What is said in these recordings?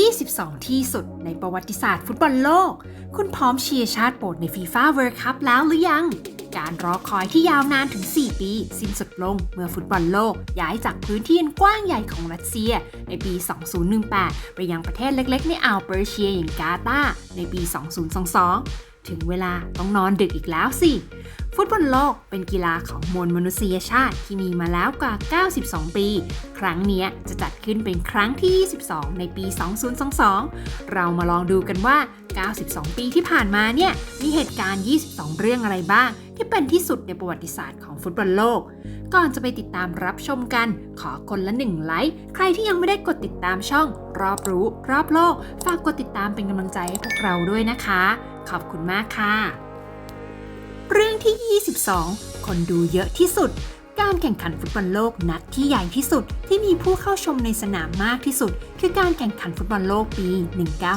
22 ที่สุดในประวัติศาสตร์ฟุตบอลโลก คุณพร้อมเชียร์ชาติโปรดในฟีฟ่าเวิร์คัพแล้วหรือยัง การรอคอยที่ยาวนานถึง 4 ปี สิ้นสุดลงเมื่อฟุตบอลโลก ย้ายจากพื้นที่อันกว้างใหญ่ของรัสเซีย ในปี 2018 ไปยังประเทศเล็กๆ ในอ่าวเปอร์เซียอย่างกาตาร์ในปี 2022 ถึงเวลาต้องนอนดึกอีกแล้วสิ ฟุตบอลโลกเป็นกีฬาของมวลมนุษยชาติที่มีมาแล้วกว่า 92 ปี ครั้งนี้จะจัดขึ้นเป็นครั้งที่ 22 ในปี 2022 เรามาลองดูกันว่า 92 ปีที่ผ่านมาเนี่ย มีเหตุการณ์ 22 เรื่องอะไรบ้าง ที่เป็นที่สุดในประวัติศาสตร์ของฟุตบอลโลก ก่อนจะไปติดตามรับชมกัน ขอคนละหนึ่งไลค์ ใครที่ยังไม่ได้กดติดตามช่อง รอบรู้ รอบโลก ฝากกดติดตามเป็นกำลังใจให้พวกเราด้วยนะคะ ขอบคุณมากค่ะ เรื่องที่ 22 คนดูเยอะที่สุด การแข่งขันฟุตบอลโลกนัดที่ใหญ่ที่สุด ที่มีผู้เข้าชมในสนามมากที่สุด คือการแข่งขันฟุตบอลโลกปี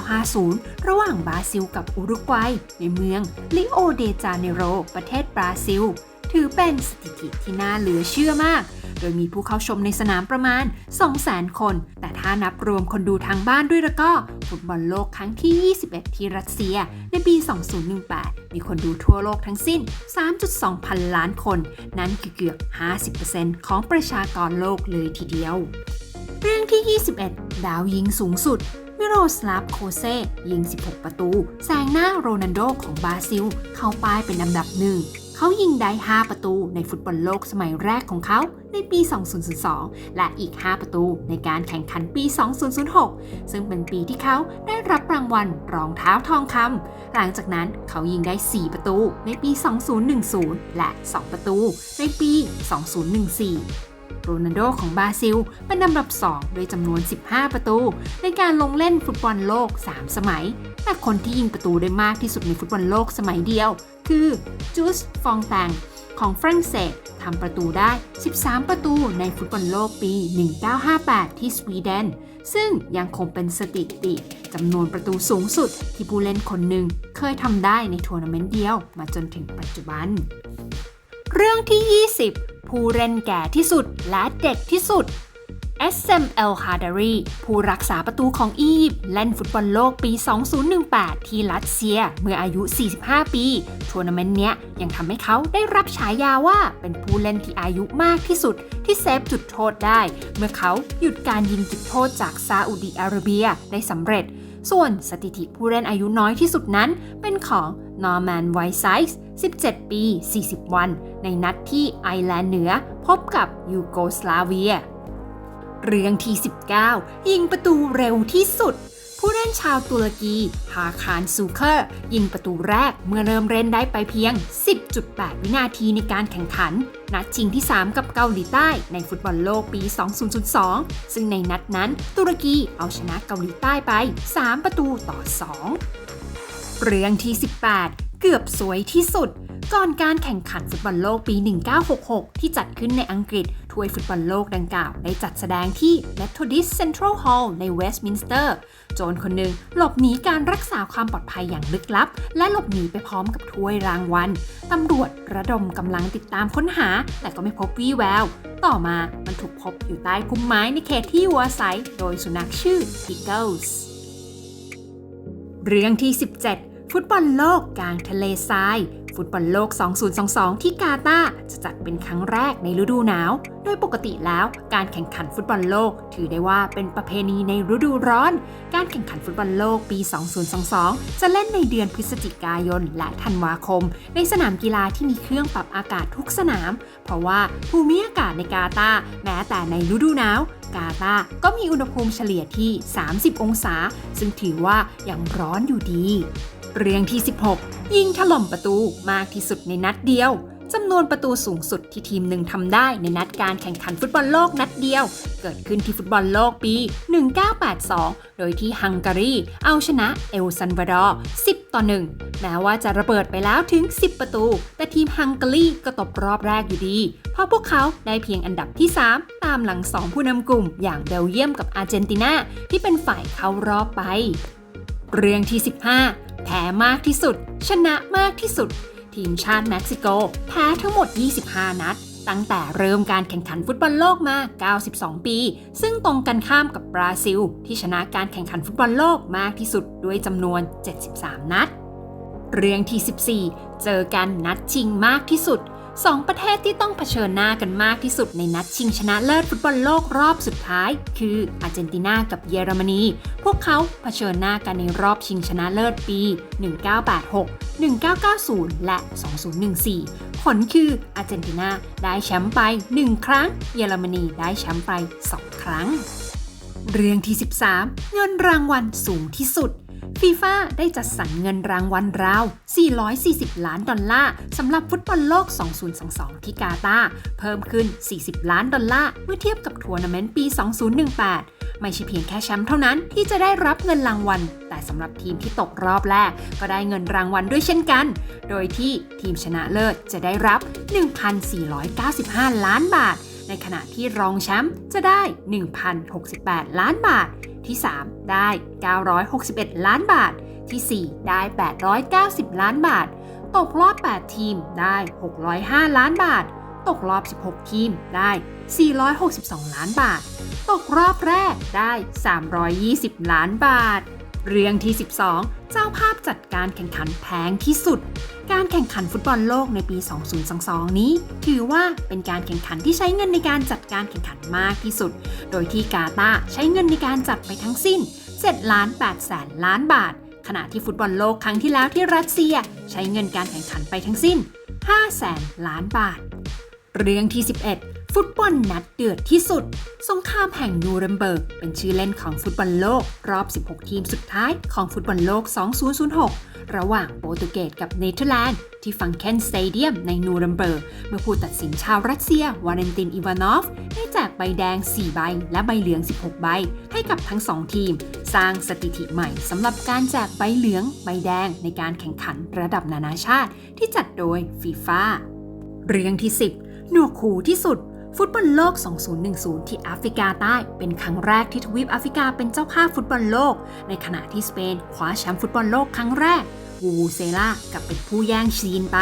1950 ระหว่างบราซิลกับอุรุกวัย ในเมืองลิโอเดจาเนโร ประเทศบราซิล ถือเป็นสถิติที่น่าเหลือเชื่อมาก โดยมีผู้เข้าชมในสนามประมาณ 200,000 คน แต่ถ้านับรวมคนดูทางบ้านด้วยแล้วก็ ฟุตบอลโลกครั้งที่ 21 ที่รัสเซีย ในปี 2018 มีคนดูทั่วโลกทั้งสิ้น 3.2 พันล้านคน นั่นคือเกือบ 50%ของประชากรโลกเลยทีเดียว เรื่องที่ 21 ดาวยิงสูงสุดมิโรสลาฟโคเซยิง 16 ประตู แซงหน้าโรนัลโดของบราซิล เข้าป้ายเป็นอันดับหนึ่ง เขายิงได้ 5 ประตูในฟุตบอลโลกสมัยแรกของเขาในปี 2002 และอีก 5 ประตูในการแข่งขันปี 2006 ซึ่งเป็นปีที่เขาได้รับรางวัลรองเท้าทองคำ หลังจากนั้นเขายิงได้ 4 ประตูในปี 2010 และ 2 ประตูในปี 2014โรนัลโดของบราซิล เป็นอันดับ2โดยจำนวน 15 ประตู ในการลงเล่นฟุตบอลโลก 3 สมัย แต่คนที่ยิงประตูได้มากที่สุดในฟุตบอลโลกสมัยเดียว คือจูสฟองแตงของฝรั่งเศสทำประตูได้ 13 ประตูในฟุตบอลโลกปี 1958 ที่สวีเดน ซึ่งยังคงเป็นสถิติจำนวนประตูสูงสุดที่ผู้เล่นคนหนึ่งเคยทำได้ในทัวร์นาเมนต์เดียวมาจนถึงปัจจุบัน เรื่องที่ 20 ผู้เล่นแก่ที่สุดและเด็กที่สุด SM El Hadari ผู้รักษาประตูของอียิปต์เล่นฟุตบอลโลกปี 2018 ที่รัสเซียเมื่ออายุ 45 ปีทัวร์นาเมนต์เนี้ยยังทำให้เขาได้รับฉายาว่าเป็นผู้เล่นที่อายุมากที่สุด ที่เซฟจุดโทษได้ เมื่อเขาหยุดการยิงจุดโทษจากซาอุดิอาระเบียได้สำเร็จ ส่วนสถิติผู้เล่นอายุน้อยที่สุดนั้น เป็นของนอร์แมนไวไซส์17 ปี 40 วัน ในนัดที่ไอร์แลนด์เหนือ พบกับยูโกสลาเวีย เรื่องที่ 19 ยิงประตูเร็วที่สุด ผู้เล่นชาวตุรกีฮาคารซูเคอร์ ยิงประตูแรกเมื่อเริ่มเล่นได้ไปเพียง 10.8 วินาทีในการแข่งขัน นัดชิงที่ 3 กับเกาหลีใต้ในฟุตบอลโลกปี 2002 ซึ่งในนัดนั้นตุรกีเอาชนะเกาหลีใต้ไป 3 ประตูต่อ 2 เรื่องที่ 18 เกือบสวยที่สุด ก่อนการแข่งขันฟุตบอลโลกปี 1966 ที่จัดขึ้นในอังกฤษถ้วยฟุตบอลโลกดังกล่าว ได้จัดแสดงที่ Methodist Central Hall ในเวสต์มินสเตอร์ โจรคนหนึ่งหลบหนีการรักษาความปลอดภัยอย่างลึกลับ และหลบหนีไปพร้อมกับถ้วยรางวัลตำรวจระดมกำลังติดตามค้นหา แต่ก็ไม่พบวี่แวว ต่อมามันถูกพบอยู่ใต้พุ่มไม้ในเขตที่อยู่อาศัยโดยสุนัขชื่อ Pickles เรื่องที่ 17 ฟุตบอลโลกกลางทะเลทราย ฟุตบอลโลก 2022 ที่กาตาร์จะจัดเป็นครั้งแรกในฤดูหนาว โดยปกติแล้วการแข่งขันฟุตบอลโลก ถือได้ว่าเป็นประเพณีในฤดูร้อน การแข่งขันฟุตบอลโลกปี 2022 จะเล่นในเดือนพฤศจิกายนและธันวาคม ในสนามกีฬาที่มีเครื่องปรับอากาศทุกสนาม เพราะว่าภูมิอากาศในกาตาร์แม้แต่ในฤดูหนาวกาตาร์ก็มีอุณหภูมิเฉลี่ยที่ 30 องศา ซึ่งถือว่ายังร้อนอยู่ดี เรื่องที่ 16 ยิงถล่มประตูมากที่สุดในนัดเดียวจำนวนประตูสูงสุดที่ทีมหนึ่งทำได้ในนัดการแข่งขันฟุตบอลโลกนัดเดียว เกิดขึ้นที่ฟุตบอลโลกปี 1982 โดยที่ฮังการี เอาชนะเอลซันวาดอร์ 10 ต่อ 1 แม้ว่าจะระเบิดไปแล้วถึง 10 ประตู แต่ทีมฮังการีก็ตกรอบแรกอยู่ดี เพราะพวกเขาได้เพียงอันดับที่ 3 ตามหลัง 2 ผู้นำกลุ่มอย่างเบลเยียมกับอาร์เจนตินาที่เป็นฝ่ายเข้ารอบไป เรื่องที่ 15 แพ้มากที่สุด ชนะมากที่สุด ทีมชาติเม็กซิโก แพ้ทั้งหมด 25 นัด ตั้งแต่เริ่มการแข่งขันฟุตบอลโลกมา 92 ปี ซึ่งตรงกันข้ามกับบราซิล ที่ชนะการแข่งขันฟุตบอลโลกมากที่สุดด้วยจำนวน 73 นัด เรื่องที่ 14 เจอกันนัดชิงมากที่สุด สองประเทศที่ต้องเผชิญหน้ากันมากที่สุดในนัดชิงชนะเลิศฟุตบอลโลกรอบสุดท้าย คืออาร์เจนตินากับเยอรมนี พวกเขาเผชิญหน้ากันในรอบชิงชนะเลิศปี 1986 1990 และ 2014 ผลคืออาร์เจนตินาได้แชมป์ไป 1 ครั้ง เยอรมนีได้แชมป์ไป 2 ครั้ง เรื่องที่ 13 เงินรางวัลสูงที่สุด ฟีฟ่าได้จัดสรรเงินรางวัลราว 440 ล้านดอลลาร์สำหรับฟุตบอลโลก 2022 ที่กาตาร์เพิ่มขึ้น 40 ล้านดอลลาร์เมื่อเทียบกับทัวร์นาเมนต์ปี 2018 ไม่ใช่เพียงแค่แชมป์เท่านั้นที่จะได้รับเงินรางวัล แต่สำหรับทีมที่ตกรอบแรก ก็ได้เงินรางวัลด้วยเช่นกัน โดยที่ทีมชนะเลิศจะได้รับ 1,495 ล้านบาท ในขณะที่รองแชมป์จะได้ 1,068 ล้านบาท ที่ 3 ได้ 961 ล้านบาท ที่ 4 ได้ 890 ล้านบาท ตกรอบ 8 ทีมได้ 605 ล้านบาท ตกรอบ 16 ทีมได้ 462 ล้านบาท ตกรอบแรกได้ 320 ล้านบาท เรื่องที่ 12 เจ้าภาพจัดการแข่งขันแพงที่สุด การแข่งขันฟุตบอลโลกในปี 2022 นี้ ถือว่าเป็นการแข่งขันที่ใช้เงินในการจัดการแข่งขันมากที่สุด โดยที่กาตาใช้เงินในการจัดไปทั้งสิ้น7ล้าน8แสนล้านบาท ขณะที่ฟุตบอลโลกครั้งที่แล้วที่รัสเซียใช้เงินการแข่งขันไปทั้งสิ้น5แสนล้านบาท เรื่องที่ 11 ฟุตบอลนัดเดือดที่สุด สงครามแห่งนูเรมเบิร์ก เป็นชื่อเล่นของฟุตบอลโลก รอบ 16 ทีมสุดท้ายของฟุตบอลโลก 2006 ระหว่างโปรตุเกสกับเนเธอร์แลนด์ ที่ฟังเคนสเตเดียมในนูเรมเบิร์ก เมื่อผู้ตัดสินชาวรัสเซียวาเลนตินอิวานอฟ ได้แจกใบแดง 4 ใบ และใบเหลือง 16 ใบ ให้กับทั้ง 2 ทีม สร้างสถิติใหม่สำหรับการแจกใบเหลือง ใบแดงในการแข่งขันระดับนานาชาติ ที่จัดโดยฟีฟ่าเรื่องที่ 10 หนวกหูที่สุด ฟุตบอลโลก 2010 ที่แอฟริกาใต้เป็นครั้งแรกที่ทวีปแอฟริกาเป็นเจ้าภาพฟุตบอลโลก ในขณะที่สเปนคว้าแชมป์ฟุตบอลโลกครั้งแรก วูวูเซล่ากลับเป็นผู้แย่งซีนไป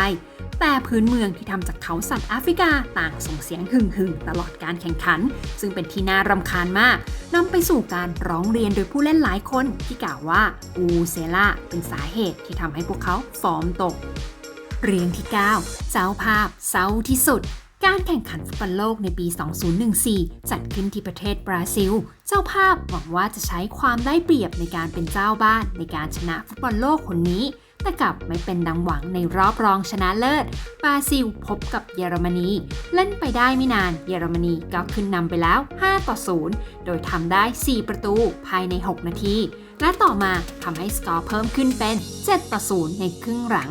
แต่พื้นเมืองที่ทำจากเขาสัตว์แอฟริกาต่างส่งเสียงหึ่งหึ่งๆตลอดการแข่งขัน ซึ่งเป็นที่น่ารำคาญมากนำไปสู่การร้องเรียนโดยผู้เล่นหลายคนที่กล่าวว่าวูวูเซล่าเป็นสาเหตุที่ทำให้พวกเขาฟอร์มตก เรียงที่ 9 เจ้าภาพเศร้าที่สุด การแข่งขันฟุตบอลโลกในปี 2014 จัดขึ้นที่ประเทศบราซิล เจ้าภาพหวังว่าจะใช้ความได้เปรียบในการเป็นเจ้าบ้านในการชนะฟุตบอลโลกคนนี้ แต่กลับไม่เป็นดังหวังในรอบรองชนะเลิศ บราซิลพบกับเยอรมนี เล่นไปได้ไม่นาน เยอรมนีก็ขึ้นนำไปแล้ว 5 ต่อ 0 โดยทำได้ 4 ประตูภายใน 6 นาทีและต่อมาทำให้สกอร์เพิ่มขึ้นเป็น 7 ต่อ 0 ในครึ่งหลัง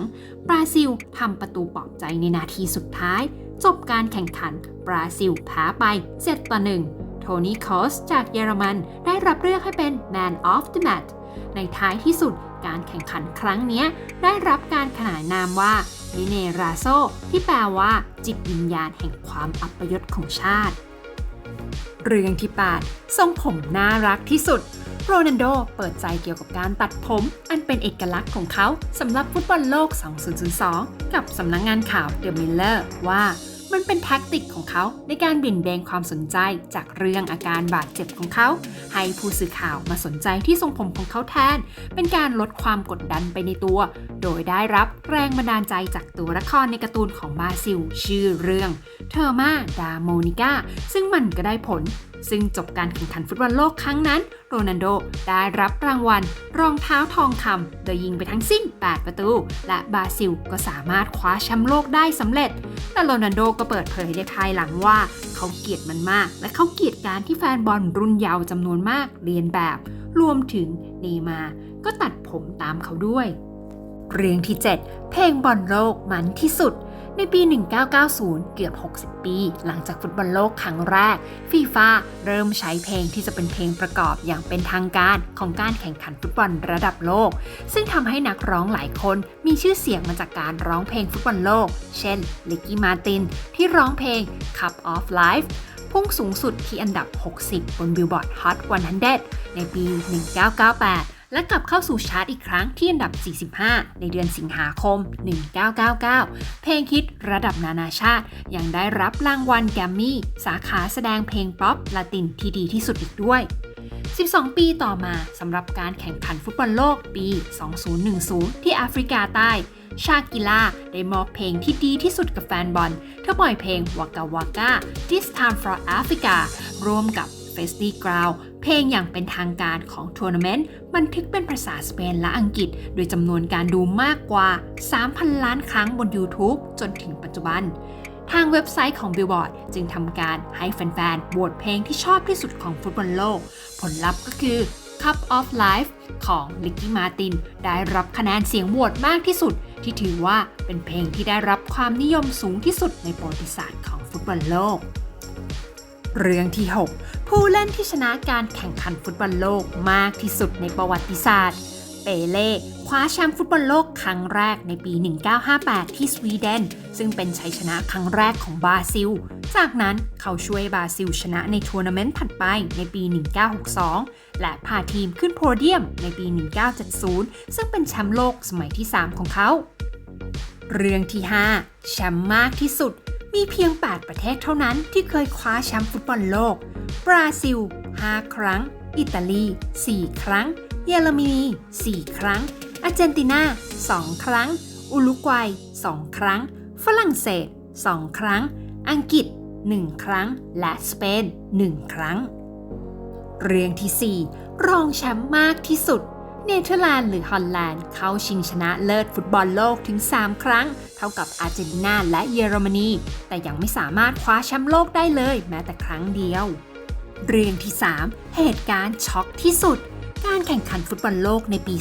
บราซิลทำประตูปลอบใจในนาทีสุดท้าย จบการแข่งขันบราซิลแพ้ไป 7 ต่อ 1 โทนี่คอสจากเยอรมันได้รับเลือกให้เป็น Man of the Match ในท้ายที่สุดการแข่งขันครั้งนี้ได้รับการขนานนามว่ามิเนราโซที่แปลว่า จิตวิญญาณแห่งความอัปยศของชาติ เรื่องที่ 8 ทรงผมน่ารักที่สุด โรนัลโดเปิดใจเกี่ยวกับการตัดผม อันเป็นเอกลักษณ์ของเขาสำหรับฟุตบอลโลก 2002 กับสำนักงงานข่าวเดอะมิลเลอร์ว่ามันเป็นแท็กติกของเขาในการเบี่ยงเบนความสนใจจากเรื่องอาการบาดเจ็บของเขา ให้ผู้สื่อข่าวมาสนใจที่ทรงผมของเขาแทน เป็นการลดความกดดันไปในตัว โดยได้รับแรงบันดาลใจจากตัวละครในการ์ตูนของบราซิล ชื่อเรื่องเทอร์มาดาโมนิก้าซึ่งมันก็ได้ผล ซึ่งจบการแข่งขันฟุตบอลโลกครั้งนั้น โรนัลโดได้รับรางวัล รองเท้าทองคำโดยยิงไปทั้งสิ้น 8 ประตู และบราซิลก็สามารถคว้าแชมป์โลกได้สำเร็จ แต่โรนัลโดก็เปิดเผยในภายหลังว่า เขาเกลียดมันมาก และเขาเกลียดการที่แฟนบอลรุ่นเยาว์จำนวนมากเรียนแบบ รวมถึงเนมาก็ตัดผมตามเขาด้วย เรื่องที่ 7 เพลงบอลโลกมันที่สุด ในปี 1990 เกือบ 60 ปี หลังจากฟุตบอลโลกครั้งแรก ฟีฟ่าเริ่มใช้เพลงที่จะเป็นเพลงประกอบอย่างเป็นทางการของการแข่งขันฟุตบอลระดับโลก ซึ่งทำให้นักร้องหลายคนมีชื่อเสียงมาจากการร้องเพลงฟุตบอลโลก เช่น ลิกกี้มาติน ที่ร้องเพลง Cup of Life พุ่งสูงสุดที่อันดับ 60 บน Billboard Hot 100 ในปี 1998 และกลับเข้าสู่ชาร์ตอีกครั้งที่อันดับ 45 ในเดือนสิงหาคม 1999 เพลงฮิตระดับนานาชาติ ยังได้รับรางวัลแกรมมี่ สาขาแสดงเพลงป๊อปลาตินที่ดีที่สุดอีกด้วย 12 ปีต่อมาสำหรับการแข่งขันฟุตบอลโลกปี 2010 ที่แอฟริกาใต้ชากิล่าได้มอบเพลงที่ดีที่สุดกับแฟนบอล เธอปล่อยเพลง Waka Waka This Time for Africa ร่วมกับ f e s t i g r o u n d เพลงอย่างเป็นทางการของทัวร์นาเมนต์บันทึกเป็นภาษาสเปนและอังกฤษ โดยจำนวนการดูมากกว่า 3,000 ล้านครั้งบน YouTube จนถึงปัจจุบัน ทางเว็บไซต์ของ Billboard จึงทำการให้แฟนๆโหวตเพลงที่ชอบที่สุดของฟุตบอลโลก ผลลัพธ์ก็คือ Cup of Life ของ Ricky Martin ได้รับคะแนนเสียงโหวตมากที่สุด ที่ถือว่าเป็นเพลงที่ได้รับความนิยมสูงที่สุดในประวัติศาสตร์ของฟุตบอลโลก เรื่องที่ 6 ผู้เล่นที่ชนะการแข่งขันฟุตบอลโลกมากที่สุดในประวัติศาสตร์ เปเล่คว้าแชมป์ฟุตบอลโลกครั้งแรกในปี 1958 ที่สวีเดน ซึ่งเป็นชัยชนะครั้งแรกของบราซิล จากนั้นเขาช่วยบราซิลชนะในทัวร์นาเมนต์ถัดไปในปี 1962 และพาทีมขึ้นโพเดียมในปี 1970 ซึ่งเป็นแชมป์โลกสมัยที่ 3 ของเขา เรื่องที่ 5 แชมป์มากที่สุด มีเพียง 8 ประเทศเท่านั้นที่เคยคว้าแชมป์ฟุตบอลโลก บราซิล 5 ครั้ง อิตาลี 4 ครั้ง เยอรมนี 4 ครั้ง อาร์เจนตินา 2 ครั้ง อุรุกวัย 2 ครั้ง ฝรั่งเศส 2 ครั้ง อังกฤษ 1 ครั้ง และสเปน 1 ครั้ง เรื่องที่ 4 รองแชมป์มากที่สุด เนเธอร์แลนด์หรือฮอลแลนด์เข้าชิงชนะเลิศฟุตบอลโลกถึง 3 ครั้ง เท่ากับอาร์เจนตินาและเยอรมนี แต่ยังไม่สามารถคว้าแชมป์โลกได้เลยแม้แต่ครั้งเดียว เรื่องที่ 3 เหตุการณ์ช็อกที่สุด การแข่งขันฟุตบอลโลกในปี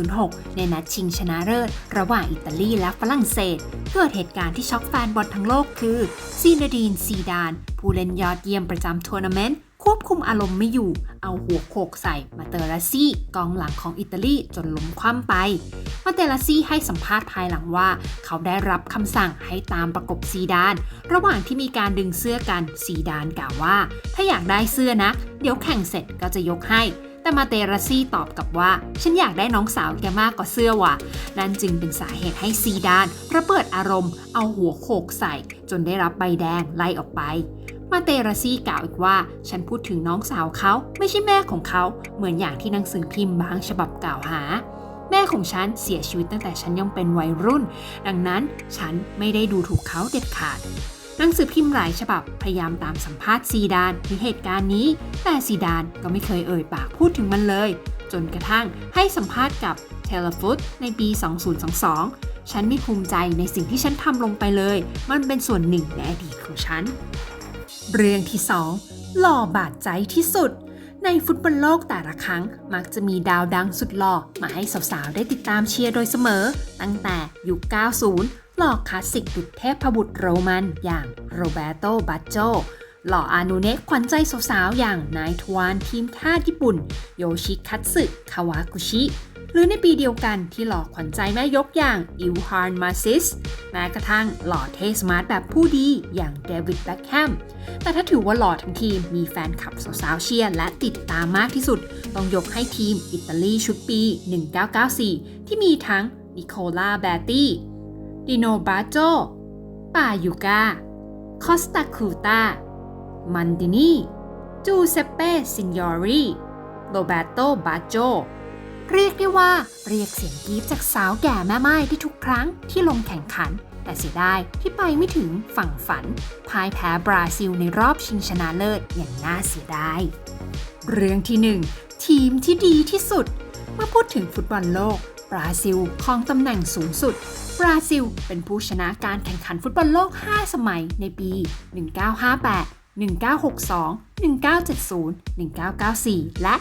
2006 ในนัดชิงชนะเลิศระหว่างอิตาลีและฝรั่งเศส เกิดเหตุการณ์ที่ช็อกแฟนบอลทั้งโลกคือซีนาดีนซีดาน ผู้เล่นยอดเยี่ยมประจำทัวร์นาเมนต์ ควบคุมอารมณ์ไม่อยู่ เอาหัวโขกใส่มาเตอราซี่กองหลังของอิตาลีจนล้มคว่ำไป มาเตอราซี่ให้สัมภาษณ์ภายหลังว่า เขาได้รับคำสั่งให้ตามประกบซีดาน ระหว่างที่มีการดึงเสื้อกันซีดานกล่าวว่า ถ้าอยากได้เสื้อนะ เดี๋ยวแข่งเสร็จก็จะยกให้แต่มาเตราซี่ตอบกลับว่า ฉันอยากได้น้องสาวแกมากกว่าเสื้อว่ะ นั่นจึงเป็นสาเหตุให้ซีดานระเบิดอารมณ์ เอาหัวโขกใส่ จนได้รับใบแดงไล่ออกไป มาเตราซี่กล่าวอีกว่า ฉันพูดถึงน้องสาวเขาไม่ใช่แม่ของเขา เหมือนอย่างที่หนังสือพิมพ์บางฉบับกล่าวหา แม่ของฉันเสียชีวิตตั้งแต่ฉันยังเป็นวัยรุ่น ดังนั้นฉันไม่ได้ดูถูกเขาเด็ดขาดหนังสือพิมพ์หลายฉบับพยายามตามสัมภาษณ์ซีดานถึงเหตุการณ์นี้ แต่ซีดานก็ไม่เคยเอ่ยปากพูดถึงมันเลย จนกระทั่งให้สัมภาษณ์กับเทเลฟุตในปี 2022 ฉันไม่ภูมิใจในสิ่งที่ฉันทำลงไปเลย มันเป็นส่วนหนึ่งในอดีตของฉัน เรื่องที่ 2 หล่อบาดใจที่สุด ในฟุตบอลโลกแต่ละครั้งมักจะมีดาวดังสุดหล่อมาให้สาวๆ ได้ติดตามเชียร์โดยเสมอ ตั้งแต่ยุค 90 หล่อคลาสสิกดุจเทพบุตรโรมันอย่างโรเบโตบัจโจหล่ออานูเนะขวัญใจสาวๆ อย่างนายทวานทีมชาติญี่ปุ่น โยชิคัตสึ คาวากุชิ หรือในปีเดียวกันที่หล่อขวัญใจแม่ยกอย่างอิวฮาร์นมาซิสแม้กระทั่งหล่อเทสมาร์ทแบบผู้ดีอย่างเดวิดแบ็คแฮมแต่ถ้าถือว่าหล่อทั้งทีมมีแฟนคลับสาวๆเชียร์และติดตามมากที่สุด ต้องยกให้ทีมอิตาลีชุดปี 1994 ที่มีทั้งนิโคล่าแบตตี้ดิโนบาโจปายูกาคอสตาคูตามันดินีจูเซเป้ซินยอรีโรเบโตบาโจ เรียกได้ว่าเรียกเสียงกรี๊ดจากสาวแก่แม่ไม้ได้ทุกครั้งที่ลงแข่งขัน แต่เสียดายที่ไปไม่ถึงฝั่งฝันพ่ายแพ้บราซิลในรอบชิงชนะเลิศอย่างน่าเสียดาย เรื่องที่ 1 ทีมที่ดีที่สุด เมื่อพูดถึงฟุตบอลโลก บราซิลครองตำแหน่งสูงสุด บราซิลเป็นผู้ชนะการแข่งขันฟุตบอลโลก 5 สมัยในปี 1958 1962 1970 1994 และ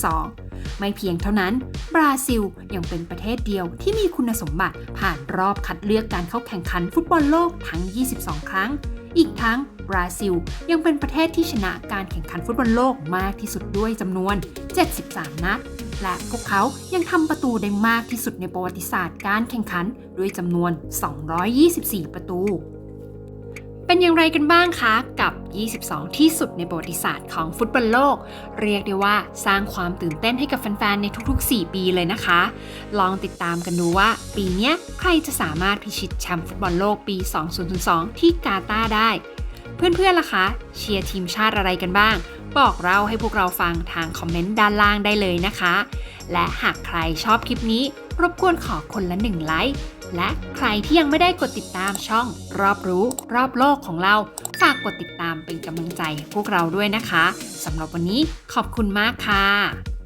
2002 ไม่เพียงเท่านั้น บราซิลยังเป็นประเทศเดียวที่มีคุณสมบัติผ่านรอบคัดเลือกการเข้าแข่งขันฟุตบอลโลกทั้ง 22 ครั้ง อีกทั้งบราซิลยังเป็นประเทศที่ชนะการแข่งขันฟุตบอลโลกมากที่สุดด้วยจำนวน 73 นัด และพวกเขายังทำประตูได้มากที่สุดในประวัติศาสตร์การแข่งขันด้วยจำนวน 224 ประตู เป็นอย่างไรกันบ้างคะกับ 22 ที่สุดในประวัติศาสตร์ของฟุตบอลโลก เรียกได้ว่าสร้างความตื่นเต้นให้กับแฟนๆ ในทุกๆ 4 ปีเลยนะคะ ลองติดตามกันดูว่าปีนี้ใครจะสามารถพิชิตแชมป์ฟุตบอลโลกปี 2002 ที่กาตาร์ได้ เพื่อนๆ ล่ะคะ เชียร์ทีมชาติอะไรกันบ้าง บอกเราให้พวกเราฟังทางคอมเมนต์ด้านล่างได้เลยนะคะ และหากใครชอบคลิปนี้รบกวนขอคนละหนึ่งไลค์และใครที่ยังไม่ได้กดติดตามช่องรอบรู้ รอบโลกของเรา ฝากกดติดตามเป็นกำลังใจพวกเราด้วยนะคะสำหรับวันนี้ขอบคุณมากค่ะ